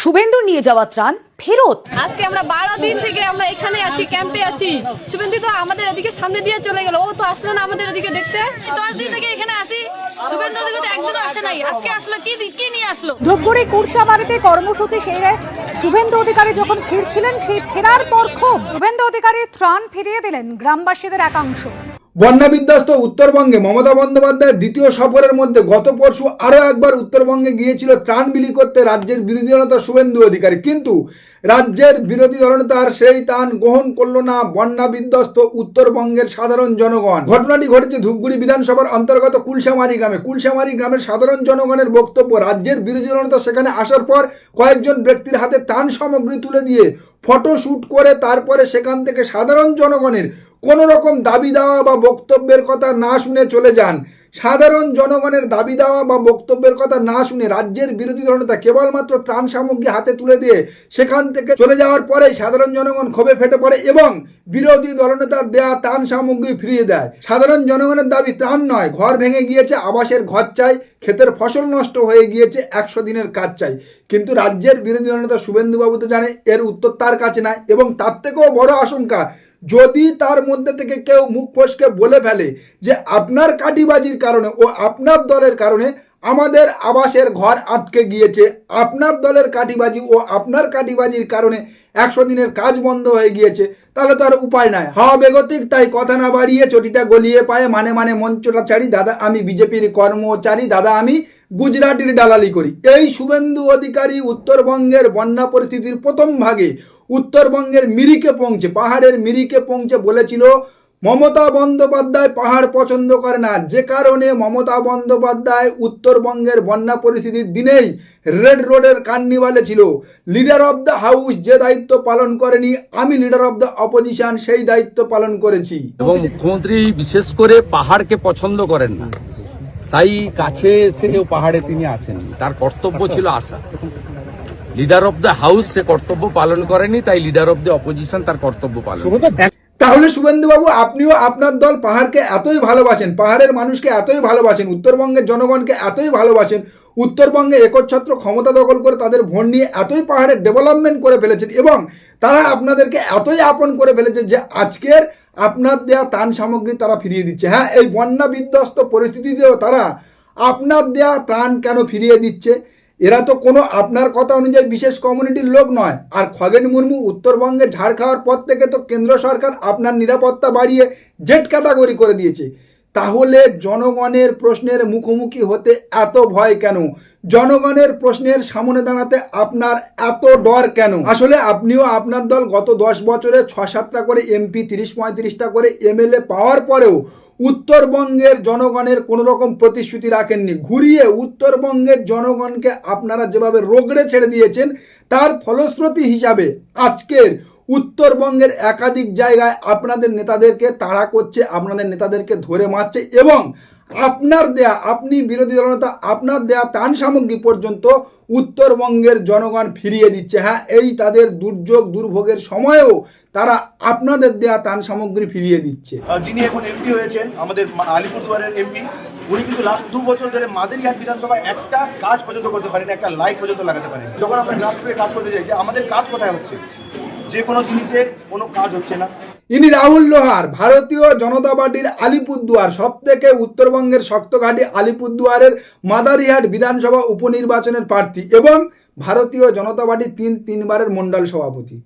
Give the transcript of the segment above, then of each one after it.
শুভেন্দু নিয়ে যাওয়া ত্রাণ ফেরত। আজকে আমরা বারো দিন থেকে আমরা এখানে আছি ক্যাম্পে আছি। শুভেন্দু তো আমাদের এদিকে সামনে দিয়ে চলে গেল। ও তো আসলো না আমাদের এদিকে দেখতে। দশ দিন থেকে এখানে আসি শুভেন্দু দিকে তো একদিনও আসে নাই। আজকে আসলো কি কি নিয়ে আসলো? ধূপগুড়ি কর্মসূচি সেরে শুভেন্দু অধিকারী যখন ফিরছিলেন সেই ফেরার পর ক্ষোভ। শুভেন্দু অধিকারী ত্রাণ ফিরিয়ে দিলেন গ্রামবাসীদের একাংশ। বন্যা বিধ্বস্ত উত্তরবঙ্গে মমতা বন্দ্যোপাধ্যায়ের দ্বিতীয় সফরের মধ্যে গত পরশু আরও একবার উত্তরবঙ্গে গিয়েছিল ত্রাণ বিলি করতে রাজ্যের বিরোধী দলনেতা শুভেন্দু অধিকারী। কিন্তু রাজ্যের বিরোধী দলনেতার সেই তান গ্রহণ করল না বন্যা বিধ্বস্ত উত্তরবঙ্গের সাধারণ জনগণ। ঘটনাটি ঘটেছে ধূপগুড়ি বিধানসভার অন্তর্গত কুলশামারি গ্রামে। কুলশামারি গ্রামের সাধারণ জনগণের বক্তব্য, রাজ্যের বিরোধী দলনেতা সেখানে আসার পর কয়েকজন ব্যক্তির হাতে ত্রাণ সামগ্রী তুলে দিয়ে ফটো শ্যুট করে তারপরে সেখান থেকে সাধারণ জনগণের কোনো রকম দাবি দেওয়া বা বক্তব্যের কথা না শুনে চলে যান। সাধারণ জনগণের দাবি দেওয়া বা বক্তব্যের কথা না শুনে রাজ্যের বিরোধী দলনেতা কেবলমাত্র ত্রাণ সামগ্রী হাতে তুলে দিয়ে সেখান থেকে চলে যাওয়ার পরেই সাধারণ জনগণ ক্ষোভে ফেটে পড়ে এবং বিরোধী দলনেতার দেয়া ত্রাণ সামগ্রী ফিরিয়ে দেয়। সাধারণ জনগণের দাবি ত্রাণ নয়, ঘর ভেঙে গিয়েছে, আবাসের ঘর চাই, ক্ষেতের ফসল নষ্ট হয়ে গিয়েছে, একশো দিনের কাজ চাই। কিন্তু রাজ্যের বিরোধী দলনেতা শুভেন্দুবাবু তো জানে, এর উত্তর তার কাছে নাই এবং তার থেকেও বড় আশঙ্কা যদি তার মধ্যে থেকে কেউ মুখ ফসকে বলে ফেলে যে আপনার কাটিবাজির কারণে ও আপনার দলের কারণে আমাদের আবাসের ঘর আটকে গিয়েছে, আপনার দলের কাটিবাজি ও আপনার কাটিবাজির কারণে একশো দিনের কাজ বন্ধ হয়ে গিয়েছে, তাহলে তো আর উপায় নাই। হাওয়া বেগতিক, তাই কথা না বাড়িয়ে চটিটা গলিয়ে পায়ে মানে মানে মঞ্চটা ছাড়ি, দাদা, আমি বিজেপির কর্মচারী, দাদা, আমি গুজরাটির দালালি করি। এই শুভেন্দু অধিকারী উত্তরবঙ্গের বন্যা পরিস্থিতির প্রথম ভাগে উত্তরবঙ্গের মিরিকে পৌঁছে, পাহাড়ের মিরিকে পৌঁছে বলেছিল, মমতা বন্দ্যোপাধ্যায় পাহাড় পছন্দ করে না। যে কারণে মমতা বন্দ্যোপাধ্যায় উত্তরবঙ্গের বন্যা পরিস্থিতির দিনেই রেড রোডের কান্নিবালে ছিল। লিডার অব দ্য হাউস যে দায়িত্ব পালন করেনি, আমি লিডার অব দ্য অপোজিশন সেই দায়িত্ব পালন করেছি। এবং মুখ্যমন্ত্রী বিশেষ করে পাহাড়কে পছন্দ করেন না। তাই কাছে এসেও পাহাড়ে তিনি আসেননি। তার কর্তব্য ছিল আসা লিডার অব দ্য হাউস সে কর্তব্য পালন করেনি তাই লিডার অব দ্য অপোজিশন তার কর্তব্য পালন তাহলে শুভেন্দুবাবু আপনিও আপনার দল পাহাড়কে এতই ভালোবাসেন পাহাড়ের মানুষকে এতই ভালোবাসেন উত্তরবঙ্গের জনগণকে এতই ভালোবাসেন উত্তরবঙ্গে একচ্ছত্র ক্ষমতা দখল করে তাদের ভোট নিয়ে এতই পাহাড়ের ডেভেলপমেন্ট করে ফেলেছেন এবং তারা আপনাদেরকে এতই আপন করে ফেলেছে যে আজকের আপনার দেয়া ত্রাণ সামগ্রী তারা ফিরিয়ে দিচ্ছে। হ্যাঁ এই বন্যা বিধ্বস্ত পরিস্থিতিতেও তারা আপনার দেয়া ত্রাণ কেন ফিরিয়ে দিচ্ছে? এরা তো কোনো আপনার কথা অনুযায়ী বিশেষ কমিউনিটির লোক নয়। আর খগেন মুর্মু উত্তরবঙ্গে ঝাড় খাওয়ার পর থেকে তো কেন্দ্র সরকার আপনার নিরাপত্তা বাড়িয়ে জেট ক্যাটাগরি করে দিয়েছে। তাহলে জনগণের প্রশ্নের মুখোমুখি হতে এত ভয় কেন? জনগণের প্রশ্নের সামনে দাঁড়াতে আপনার এত ডর কেন? আসলে আপনিও আপনার দল গত দশ বছরে ছ সাতটা করে এমপি তিরিশ পঁয়ত্রিশটা করে এমএলএ পাওয়ার পরেও উত্তরবঙ্গের জনগণের কোনো রকম প্রতিশ্রুতি রাখেননি। ঘুরিয়ে উত্তরবঙ্গের জনগণকে আপনারা যেভাবে রোগড়ে ছেড়ে দিয়েছেন, তার ফলশ্রুতি হিসাবে আজকের উত্তরবঙ্গের একাধিক জায়গায় আপনাদের নেতাদেরকে তাড়া করছে, আপনাদের নেতাদেরকে ধরে মারছে এবং আপনার দেয়া, আপনি বিরোধী দলনেতা আপনার দেয়া ত্রাণ সামগ্রী পর্যন্ত উত্তরবঙ্গের জনগণ ফিরিয়ে দিচ্ছে। হ্যাঁ এই তাদের দুর্যোগ, দুর্ভোগের সময়েও তারা আপনাদের দেয়া ত্রাণ সামগ্রী ফিরিয়ে দিচ্ছে। যিনি এখন এমপি হয়েছেন, আমাদের আলিপুরদুয়ারের এমপি উনি কিন্তু লাস্ট দু বছর ধরে মাদারিহাট বিধানসভায় একটা কাজ পর্যন্ত করতে পারেন, একটা লাইট পর্যন্ত লাগাতে পারেন। যখন আমরা গ্রাসরুটে কাজ করতে যাই, যে আমাদের কাজ কোথায় হচ্ছে? যে কোনো জিনিসে কোনো কাজ হচ্ছে না। ইনি রাহুল লোহার, ভারতীয় জনতা পার্টির আলিপুরদুয়ার সব থেকে উত্তরবঙ্গের শক্তঘাটি আলিপুরদুয়ারের মাদারিহাট বিধানসভা উপনির্বাচনের প্রার্থী এবং ভারতীয় জনতা পার্টির তিন, তিনবারের মণ্ডল সভাপতি।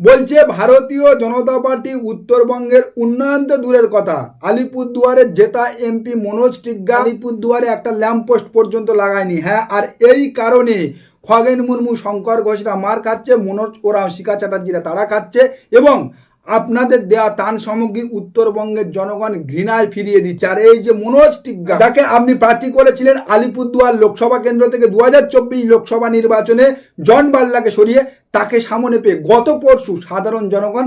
বলছে, ভারতীয় জনতা পার্টি উত্তরবঙ্গের উন্নয়ন তো দূরের কথা, আলিপুরদুয়ারের জেতা এমপি মনোজ টিগ্গা আলিপুরদুয়ারে একটা ল্যাম্পপোস্ট পর্যন্ত লাগায়নি। হ্যাঁ আর এই কারণে খগেন মুর্মু, শঙ্কর ঘোষরা মার খাচ্ছে, মনোজ ওরা শিকা চ্যাটার্জিরা তারা খাচ্ছে এবং আপনাদের দেয়া তান সামগ্রী উত্তরবঙ্গের জনগণ ঘৃণায় ফিরিয়ে দিচ্ছে। আর এই যে মনোজ টিগ্গা, যাকে আপনি প্রার্থী করেছিলেন আলিপুরদুয়ার লোকসভা কেন্দ্র থেকে দু হাজার চব্বিশ লোকসভা নির্বাচনে, জন বাল্লাকে সরিয়ে তাকে সামনে পেয়ে গত পরশু সাধারণ জনগণ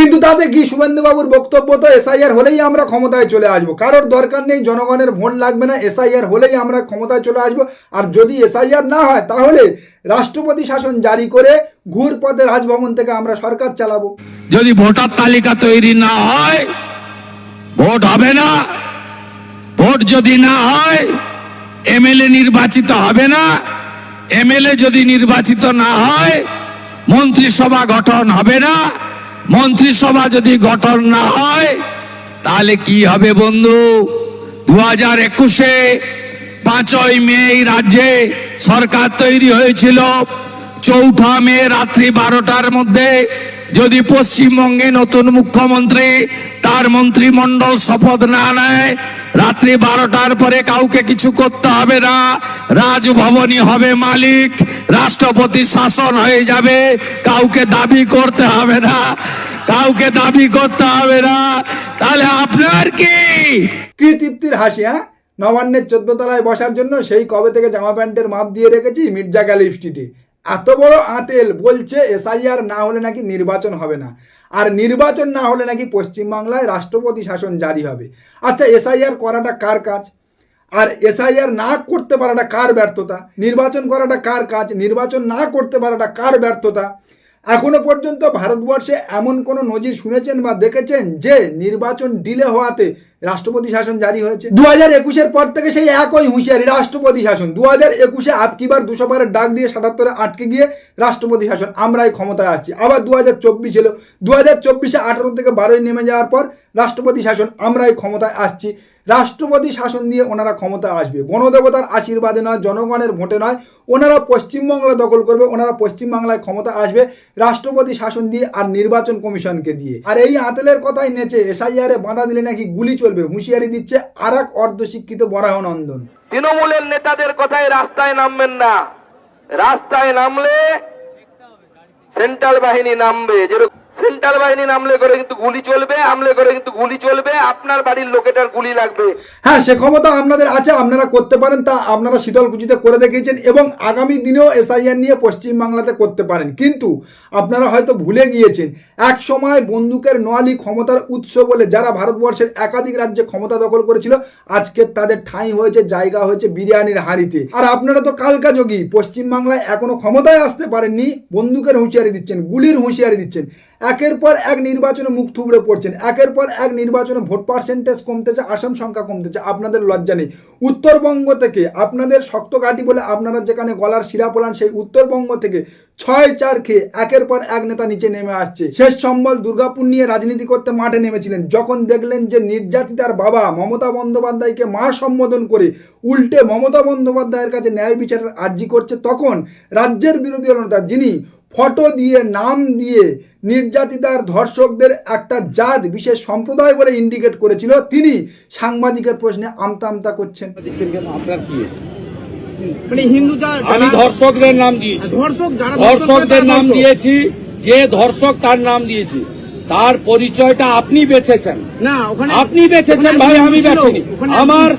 কিন্তু তাতে কি শুভেন্দুবাবুর বক্তব্য তো এসআইআর হলেই আমরা ক্ষমতায় চলে আসব? কারোর দরকার নেই জনগণের ভোট লাগবে না, এসআইআর হলেই আমরা ক্ষমতায় চলে আসব। আর যদি এসআইআর না হয়, তাহলে রাষ্ট্রপতি শাসন জারি করে ঘুর পথে রাজভবন থেকে আমরা সরকার চালাবো। যদি ভোটার তালিকা তৈরি না হয়, ভোট হবে না। ভোট যদি না হয়, এমএলএ নির্বাচিত হবে না। এমএলএ যদি নির্বাচিত না হয়, মন্ত্রিসভা গঠন হবে না। মন্ত্রিসভা যদি গঠন না হয়, তাহলে কি হবে বন্ধু? দু হাজার একুশে পাঁচই মে রাজ্যে সরকার তৈরি হয়েছিল। চৌঠা মে রাত্রি বারোটার মধ্যে যদি পশ্চিমবঙ্গে নতুন মুখ্যমন্ত্রী, তার মন্ত্রিমণ্ডল শপথ না নেয়, রাত্রি বারোটার পরে কাউকে কিছু করতে হবে না। রাজভবনই হবে মালিক, রাষ্ট্রপতি শাসন হয়ে যাবে, কাউকে দাবি করতে হবে না, কাউকে দাবি করতে হবে না। তাহলে আপনার কি? কি তৃপ্তির হাসি হ্যাঁ? নবান্নের চোদ্দ তলায় বসার জন্য সেই কবে থেকে জামা প্যান্টের মাপ দিয়ে রেখেছি? মির্জা স্ট্রিটে। এত বড় আতেল বলছে এসআইআর না হলে নাকি নির্বাচন হবে না। আর নির্বাচন না হলে নাকি পশ্চিমবাংলায় রাষ্ট্রপতি শাসন জারি হবে। আচ্ছা এসআইআর করাটা কার কাজ? আর এসআইআর না করতে পারাটা কার ব্যর্থতা? নির্বাচন করাটা কার কাজ? নির্বাচন না করতে পারাটা কার ব্যর্থতা? এখনও পর্যন্ত ভারতবর্ষে এমন কোনো নজির শুনেছেন বা দেখেছেন যে নির্বাচন ডিলে হওয়াতে রাষ্ট্রপতি শাসন জারি হয়েছে। দু হাজার একুশের পর থেকে সেই একই হুঁশিয়ারি, রাষ্ট্রপতি শাসন। দু হাজার একুশে আপকিবার দুশো বারের ডাক দিয়ে সাতাত্তরে আটকে গিয়ে রাষ্ট্রপতি শাসন। আমরাই ক্ষমতায় আসছি। আবার দু হাজার চব্বিশ এলো। দু হাজার চব্বিশে আঠারো থেকে বারোই নেমে যাওয়ার পর রাষ্ট্রপতি শাসন, আমরাই ক্ষমতায় আসছি। রাষ্ট্রপতি শাসন দিয়ে ওনারা ক্ষমতা আসবে। বনদেবতার আশীর্বাদে নয়, জনগণের ভোটে নয়, ওনারা পশ্চিমবাংলা দখল করবে, ওনারা পশ্চিমবাংলায় ক্ষমতা আসবে রাষ্ট্রপতি শাসন দিয়ে আর নির্বাচন কমিশনকে দিয়ে। আর এই আতেলের কথাই নেচে এসআইআরে বাধা দিলে নাকি গুলি চলবে, হুঁশিয়ারি দিচ্ছে আর এক অর্ধশিক্ষিত বরাহনন্দন। তৃণমূলের নেতাদের কথায় রাস্তায় নামবেন না। রাস্তায় নামলে সেন্ট্রাল বাহিনী নামবে, যেরকম সেন্ট্রাল বাহিনী নামলে করে কিন্তু গুলি চলবে, আমলে করে কিন্তু গুলি চলবে, আপনার বাড়ির লোকেটার গুলি লাগবে। হ্যাঁ সে ক্ষমতা আপনাদের আছে, আপনারা করতে পারেন, তা আপনারা শীতলকুচিতে করে দেখিয়েছেন এবং আগামী দিনেও এসআইআর নিয়ে পশ্চিমবাংলাতে করতে পারেন। কিন্তু আপনারা হয়তো ভুলে গিয়েছেন, এক সময় বন্দুকের নোয়ালি ক্ষমতার উৎস বলে যারা ভারতবর্ষের একাধিক রাজ্যে ক্ষমতা দখল করেছিল, আজকে তাদের ঠাঁই হয়েছে, জায়গা হয়েছে বিরিয়ানির হাঁড়িতে। আর আপনারা তো কালকা যোগী পশ্চিমবাংলায় এখনও ক্ষমতায় আসতে পারেননি, বন্দুকের হুঁশিয়ারি দিচ্ছেন, গুলির হুঁশিয়ারি দিচ্ছেন। একের পর এক নির্বাচনে মুখ থুবড়ে পড়ছেন, একের পর এক নির্বাচনে ভোট পার্সেন্টেজ কমতেছে আসন সংখ্যা কমতেছে, আপনাদের লজ্জা নেই। উত্তরবঙ্গ থেকে আপনাদের শক্ত ঘাঁটি বলে আপনারা যেখানে গলার শিরা পোলান, সেই উত্তরবঙ্গ থেকে ছয় চার খেয়ে একের পর এক নেতা নিচে নেমে আসছে। শেষ সম্বল দুর্গাপুর নিয়ে রাজনীতি করতে মাঠে নেমেছিলেন, যখন দেখলেন যে নির্যাতিতার বাবা মমতা বন্দ্যোপাধ্যায়কে মা সম্বোধন করে উল্টে মমতা বন্দ্যোপাধ্যায়ের কাছে ন্যায় বিচারের আর্জি করছে, তখন রাজ্যের বিরোধী নেতা যিনি ফটো দিয়ে, নাম দিয়ে নির্যাতিতার ধর্ষকদের একটা জাত বিশেষ সম্প্রদায় বলে ইন্ডিকেট করেছিল তিনি। সাংবাদিকের প্রশ্নে আমতা আমতা করছেন। আপনার কি মানে হিন্দু আমি ধর্ষকদের নাম দিয়েছি। ধর্ষক যারা ধর্ষকদের নাম দিয়েছি যে ধর্ষক তার নাম দিয়েছি। তার পরিচয়টা আপনি বেছেছেন। না ওখানে আপনি বেছেছেন ভাই আমি বেছেনি। আমার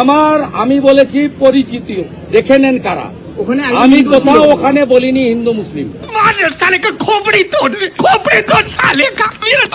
আমার আমি বলেছি পরিচিতি। দেখে নেন কারা। ওখানে আমি কোথাও ওখানে বলিনি হিন্দু মুসলিম।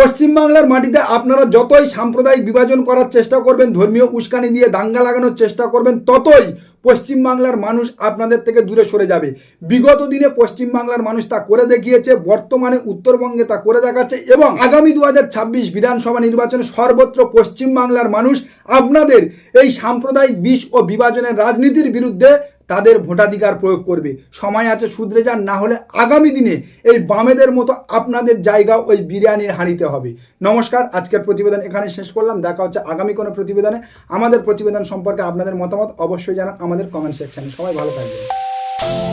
পশ্চিমবাংলার মাটিতে আপনারা যতই সাম্প্রদায়িক বিভাজন করার চেষ্টা করবেন ধর্মীয় উস্কানি দিয়ে দাঙ্গা লাগানোর চেষ্টা করবেন ততই পশ্চিমবাংলার মানুষ আপনাদের থেকে দূরে সরে যাবে। বিগত দিনে পশ্চিমবাংলার মানুষ তা করে দেখিয়েছে বর্তমানে উত্তরবঙ্গে তা করে দেখাচ্ছে এবং আগামী দু হাজার ছাব্বিশ বিধানসভা নির্বাচনে সর্বত্র পশ্চিমবাংলার মানুষ আপনাদের এই সাম্প্রদায়িক বিষ ও বিভাজনের রাজনীতির বিরুদ্ধে তাদের ভোটাধিকার প্রয়োগ করবে। সময় আছে শুধরে যান, না হলে আগামী দিনে এই বামেদের মতো আপনাদের জায়গা ওই বিরিয়ানির হাঁড়িতে হবে। নমস্কার, আজকের প্রতিবেদন এখানে শেষ করলাম। দেখা হচ্ছে আগামী কোনো প্রতিবেদনে। আমাদের প্রতিবেদন সম্পর্কে আপনাদের মতামত অবশ্যই জানান আমাদের কমেন্ট সেকশানে সবাই ভালো থাকবেন।